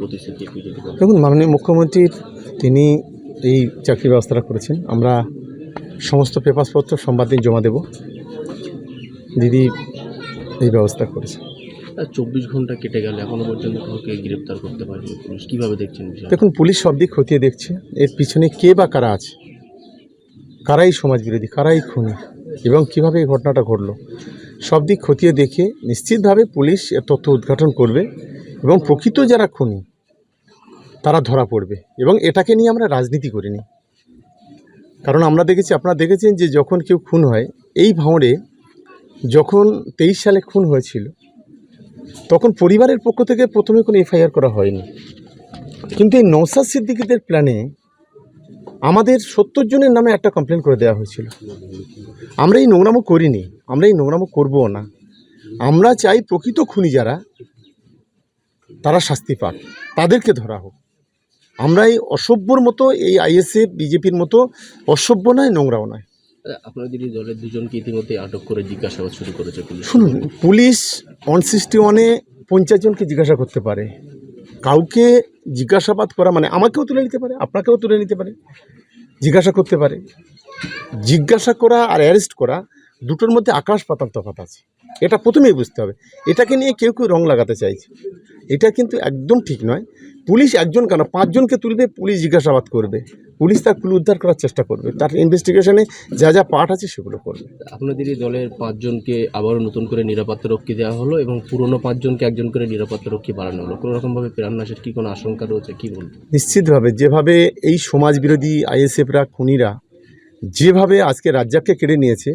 প্রতিশ্রুতি বিজেপি দল দেখুন মাননীয় মুখ্যমন্ত্রীর তিনি এই চাকরি ব্যবস্থাটা করেছেন। আমরা সমস্ত পেপারসপত্র সোমবার দিন জমা দেব। দিদি এই ব্যবস্থা করেছে আর চব্বিশ ঘণ্টা কেটে গেলে এখনও পর্যন্ত কাউকে গ্রেপ্তার করতে পারেনি পুলিশ। কীভাবে দেখছেন দেখুন পুলিশ সব দিক খতিয়ে দেখছে। এর পিছনে কে বা কারা আছে? কারাই সমাজ বিরোধী কারাই খুনি? এবং কীভাবে এই ঘটনাটা ঘটলো, সব দিক খতিয়ে দেখে নিশ্চিতভাবে পুলিশ তথ্য উদ্ঘাটন করবে এবং প্রকৃত যারা খুনি, তারা ধরা পড়বে এবং এটাকে নিয়ে আমরা রাজনীতি করিনি। কারণ আমরা দেখেছি, আপনারা দেখেছেন যে যখন কেউ খুন হয়, এই ভাঁড়ে যখন তেইশ সালে খুন হয়েছিল, তখন পরিবারের পক্ষ থেকে প্রথমে কোনো এফআইআর করা হয়নি। কিন্তু এই নৌসাদ সিদ্দিকিদের প্ল্যানে আমাদের সত্তর জনের নামে একটা কমপ্লেন করে দেওয়া হয়েছিল। আমরা এই নোংরামো করিনি আমরা এই নোংরামো করব না। আমরা চাই প্রকৃত খুনি যারা তারা শাস্তি পাক তাদেরকে ধরা হোক। আমরা এই অসভ্যর মতো এই আইএসএফ বিজেপির মতো অসভ্য নয় নোংরাও নয়। আপনাদের এই দলের দুজনকে ইতিমধ্যে আটক করে জিজ্ঞাসাবাদ শুরু করেছে পুলিশ। শুনুন পুলিশ ওয়ান সিক্সটি ওয়ানে পঞ্চাশ জনকে জিজ্ঞাসা করতে পারে। কাউকে জিজ্ঞাসাবাদ করা মানে আমাকেও তুলে নিতে পারে, আপনাকেও তুলে নিতে পারে, জিজ্ঞাসা করতে পারে। জিজ্ঞাসা করা আর অ্যারেস্ট করা দুটোর মধ্যে আকাশ পাতাল তফাত আছে। এটা প্রথমেই বুঝতে হবে। এটাকে নিয়ে কেউ কেউ রং লাগাতে চাইছে। এটা কিন্তু একদম ঠিক নয়। পুলিশ একজন কেন? পাঁচজনকে তুলবে পুলিশ জিজ্ঞাসাবাদ করবে। পুলিশ তার কুল উদ্ধার করার চেষ্টা করবে। তার ইনভেস্টিগেশনে যা যা পার্ট আছে সেগুলো করবে। আপনাদের এই দলের পাঁচজনকে আবারও নতুন করে নিরাপত্তা রক্ষী দেওয়া হলো এবং পুরনো পাঁচজনকে একজন করে নিরাপত্তা রক্ষী বাড়ানো হলো। কোনো রকমভাবে প্রাণনাশের কি কোনো আশঙ্কা রয়েছে? কি বলবেন? নিশ্চিতভাবে যেভাবে এই সমাজ বিরোধী আইএসএফরা খুনিরা যেভাবে আজকে রাজ্জাককে কেড়ে নিয়েছে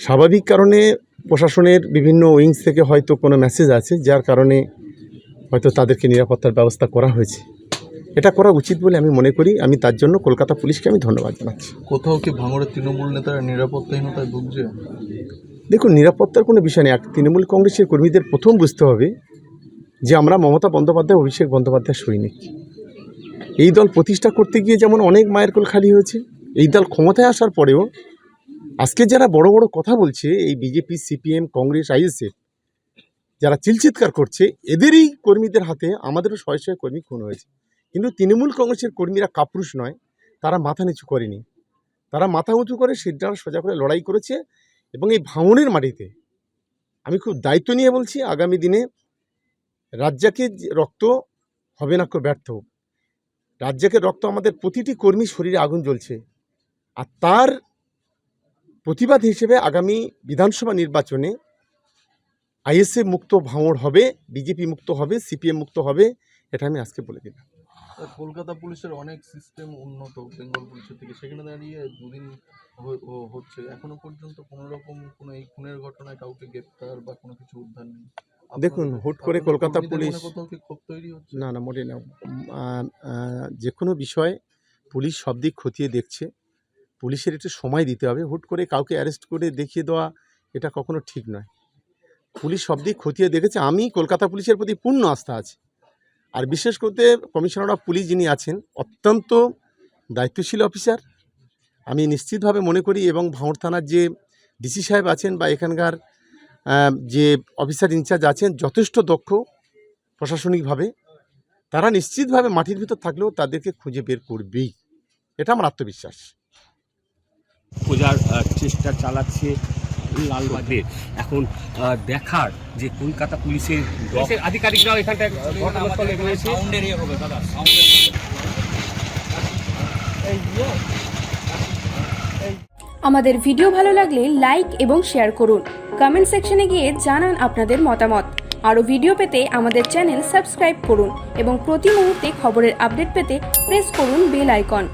স্বাভাবিক কারণে প্রশাসনের বিভিন্ন উইংস থেকে হয়তো কোনো মেসেজ আছে যার কারণে হয়তো তাদেরকে নিরাপত্তার ব্যবস্থা করা হয়েছে। এটা করা উচিত বলে আমি মনে করি। আমি তার জন্য কলকাতা পুলিশকে আমি ধন্যবাদ জানাচ্ছি। কোথাও কি ভাঙড়ের তৃণমূল নেতারা নিরাপত্তাহীনতায় ভুগছে? দেখুন নিরাপত্তার কোনো বিষয় নেই। এক তৃণমূল কংগ্রেসের কর্মীদের প্রথম বুঝতে হবে যে আমরা মমতা বন্দ্যোপাধ্যায় অভিষেক বন্দ্যোপাধ্যায় সৈনিক। এই দল প্রতিষ্ঠা করতে গিয়ে যেমন অনেক মায়ের কোল খালি হয়েছে এই দল ক্ষমতায় আসার পরেও আজকে যারা বড় বড় কথা বলছে, এই বিজেপি সিপিএম কংগ্রেস আইএসএফ যারা চিলচিৎকার করছে, এদেরই কর্মীদের হাতে আমাদেরও শয়ে শয়ে কর্মী খুন হয়েছে। কিন্তু তৃণমূল কংগ্রেসের কর্মীরা কাপুরুষ নয়, তারা মাথা নিচু করেনি। তারা মাথা উঁচু করে সিদ্ধান্ত সোজা করে লড়াই করেছে এবং এই ভাঙনের মাটিতে আমি খুব দায়িত্ব নিয়ে বলছি, আগামী দিনে রাজ্জাকের যে রক্ত হবে না ব্যর্থ রাজ্জাকের রক্ত আমাদের প্রতিটি কর্মী শরীরে আগুন জ্বলছে। আর তার প্রতিবাদ হিসেবে আগামী বিধানসভা নির্বাচনে আইএসএ মুক্ত ভাঙড় হবে বিজেপি মুক্ত হবে সিপিএম মুক্ত হবে এটা আমি আজকে বলে দিলাম। কলকাতা পুলিশের অনেক সিস্টেম উন্নত বেঙ্গল পুলিশের থেকে। সেখানে দাঁড়িয়ে দুদিন হচ্ছে। এখনও পর্যন্ত কোনো রকম কোনো এই খুনের ঘটনায় কাউকে গ্রেপ্তার বা কোনো কিছু উদ্ধার নেই। দেখুন, হুট করে কলকাতা পুলিশ- না না মোটে না। যে কোনো বিষয়ে পুলিশ সব দিক খতিয়ে দেখছে। পুলিশের একটু সময় দিতে হবে। হুট করে কাউকে অ্যারেস্ট করে দেখিয়ে দেওয়া এটা কখনো ঠিক নয়। পুলিশ সব দিক খতিয়ে দেখেছে। আমি কলকাতা পুলিশের প্রতি পূর্ণ আস্থা আছে। আর বিশেষ করে কমিশনার অফ পুলিশ যিনি আছেন, অত্যন্ত দায়িত্বশীল অফিসার। আমি নিশ্চিতভাবে মনে করি এবং ভাঁড় থানার যে ডিসি সাহেব আছেন বা এখানকার যে অফিসার ইনচার্জ আছেন, যথেষ্ট দক্ষ প্রশাসনিকভাবে। তারা নিশ্চিতভাবে মাটির ভিতর থাকলেও তাদেরকে খুঁজে বের করবেই। এটা আমার আত্মবিশ্বাস। খোঁজার চেষ্টা চালাচ্ছে লালবাগের এখন দেখার যে কলকাতা পুলিশের আধিকারিকরাও এখানটায় ঘটনাস্থলে রয়েছে। আমাদের ভিডিও ভালো লাগলে লাইক এবং শেয়ার করুন। কমেন্ট সেকশনে গিয়ে জানান আপনাদের মতামত। আরও ভিডিও পেতে আমাদের চ্যানেল সাবস্ক্রাইব করুন এবং প্রতি মুহূর্তে খবরের আপডেট পেতে প্রেস করুন বেল আইকন।